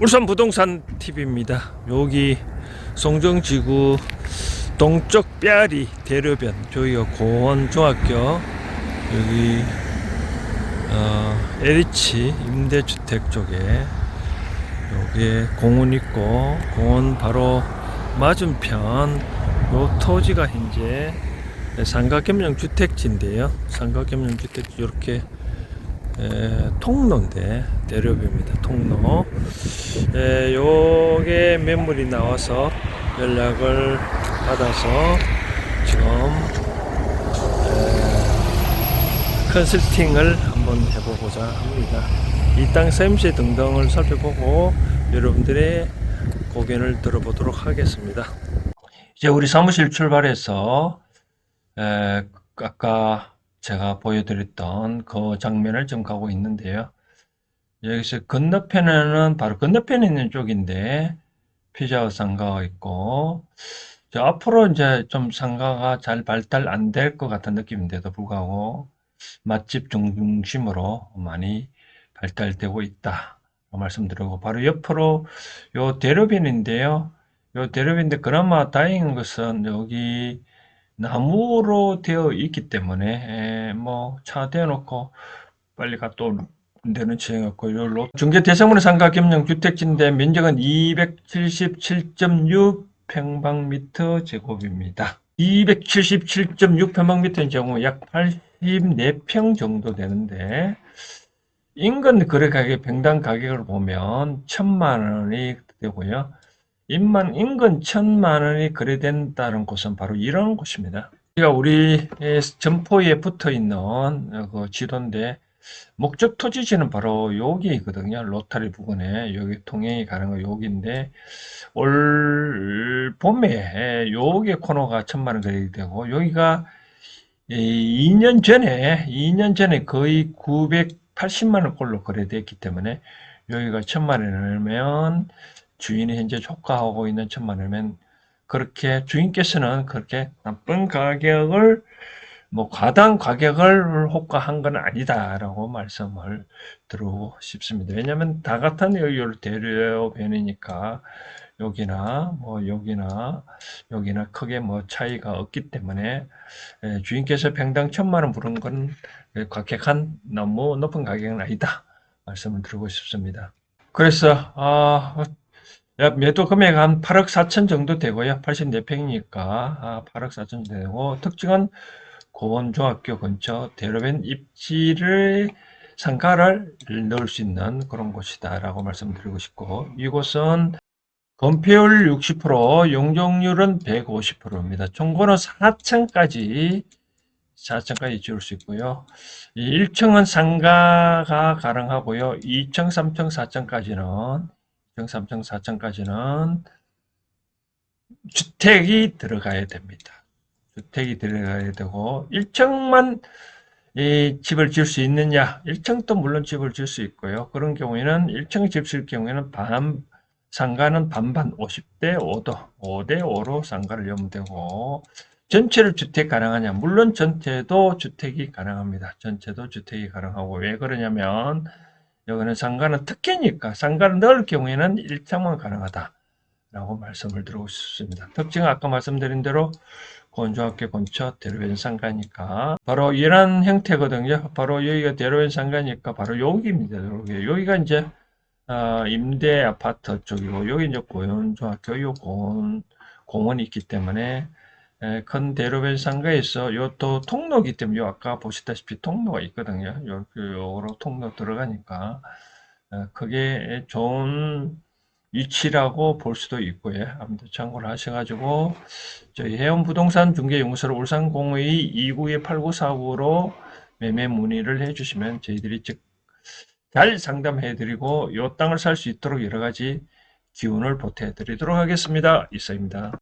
울산 부동산 TV입니다. 여기 송정지구 동쪽 뼈리 대로변 저희가 고원 중학교 여기 어, LH 임대주택 쪽에 여기에 공원 있고 공원 바로 맞은편 요 토지가 현재 상가겸용 주택지인데요. 상가겸용 주택지 이렇게 에, 통로인데 대로변입니다. 통로. 에, 요게 매물이 나와서 연락을 받아서 지금 에, 컨설팅을 한번 해보고자 합니다. 이땅 셈시 등등을 살펴보고 여러분들의 고견을 들어보도록 하겠습니다. 이제 우리 사무실 출발해서 에, 아까 제가 보여드렸던 그 장면을 지금 가고 있는데요. 여기서 건너편에는 바로 건너편에 있는 쪽인데 피자 상가가 있고 저 앞으로 이제 좀 상가가 잘 발달 안 될 것 같은 느낌인데도 불구하고 맛집 중심으로 많이 발달되고 있다 말씀드리고 바로 옆으로 요 대로변인데요. 요 대로변인데 그나마 다행인 것은 여기 나무로 되어 있기 때문에 뭐 차 대놓고 빨리 갔다 데는 지어갖고 요로 중개 대상문의 상가 겸용 주택지인데 면적은 277.6 평방미터 제곱입니다. 277.6 평방미터인 경우 약 84평 정도 되는데 인근 거래 가격 평당 가격을 보면 천만 원이 되고요. 인만 인근 천만 원이 거래된다는 곳은 바로 이런 곳입니다. 우리가 우리 점포에 붙어 있는 그 지도인데 목적 토지지는 바로 여기거든요. 로타리 부근에 여기 통행이 가는 거 여기인데 올 봄에 여기 코너가 천만 원 거래되고 여기가 2년 전에 2년 전에 거의 980만 원꼴로 거래됐기 때문에 여기가 천만 원이면 주인이 현재 조카하고 있는 천만 원이면 그렇게 주인께서는 그렇게 나쁜 가격을 뭐 과당 가격을 호가한 건 아니다라고 말씀을 드리고 싶습니다. 왜냐하면 다 같은 여유를 대려변이니까 여기나 뭐 여기나 여기나 크게 뭐 차이가 없기 때문에 에, 주인께서 평당 천만 원 부른 건 과격한 너무 높은 가격은 아니다 말씀을 드리고 싶습니다. 그래서 아 야, 매도 금액 한 8억 4천 정도 되고요. 84평이니까 아, 8억 4천 되고 특징은 고원중학교 근처 대로변 입지를 상가를 넣을 수 있는 그런 곳이다라고 말씀드리고 싶고 이곳은 건폐율 60%, 용적률은 150%입니다. 총고는 4층까지 4층까지 지을 수 있고요. 1층은 상가가 가능하고요. 2층, 3층, 4층까지는 2층, 3층, 4층까지는 주택이 들어가야 됩니다. 주택이 들어가야 되고 1층만 이 집을 지을 수 있느냐? 1층도 물론 집을 지을 수 있고요. 그런 경우에는 1층 집 지을 경우에는 반 상가는 반반 50대 5도 5대 5로 상가를 열면 되고 전체를 주택 가능하냐? 물론 전체도 주택이 가능합니다. 전체도 주택이 가능하고 왜 그러냐면 여기는 상가는 특혜니까 상가를 넣을 경우에는 1층만 가능하다. 라고 말씀을 드리고 싶습니다. 특징은 아까 말씀드린 대로 건조학교 근처 대로변 상가니까 바로 이런 형태거든요. 바로 여기가 대로변 상가니까 바로 여기입니다. 여기. 여기가 이제 어, 임대 아파트 쪽이고 여기 이제 고연중학교 요 공원, 공원이 있기 때문에 에, 큰 대로변 상가에서 요 또 통로기 때문에 요 아까 보시다시피 통로가 있거든요. 요, 요로 통로 들어가니까 어, 그게 좋은 위치라고 볼 수도 있고요. 아무튼 참고를 하셔가지고 저희 해운 부동산 중개 연구소로 울산공의 292-8949로 매매 문의를 해주시면 저희들이 즉 잘 상담해드리고 이 땅을 살 수 있도록 여러 가지 기운을 보태드리도록 하겠습니다. 이서입니다.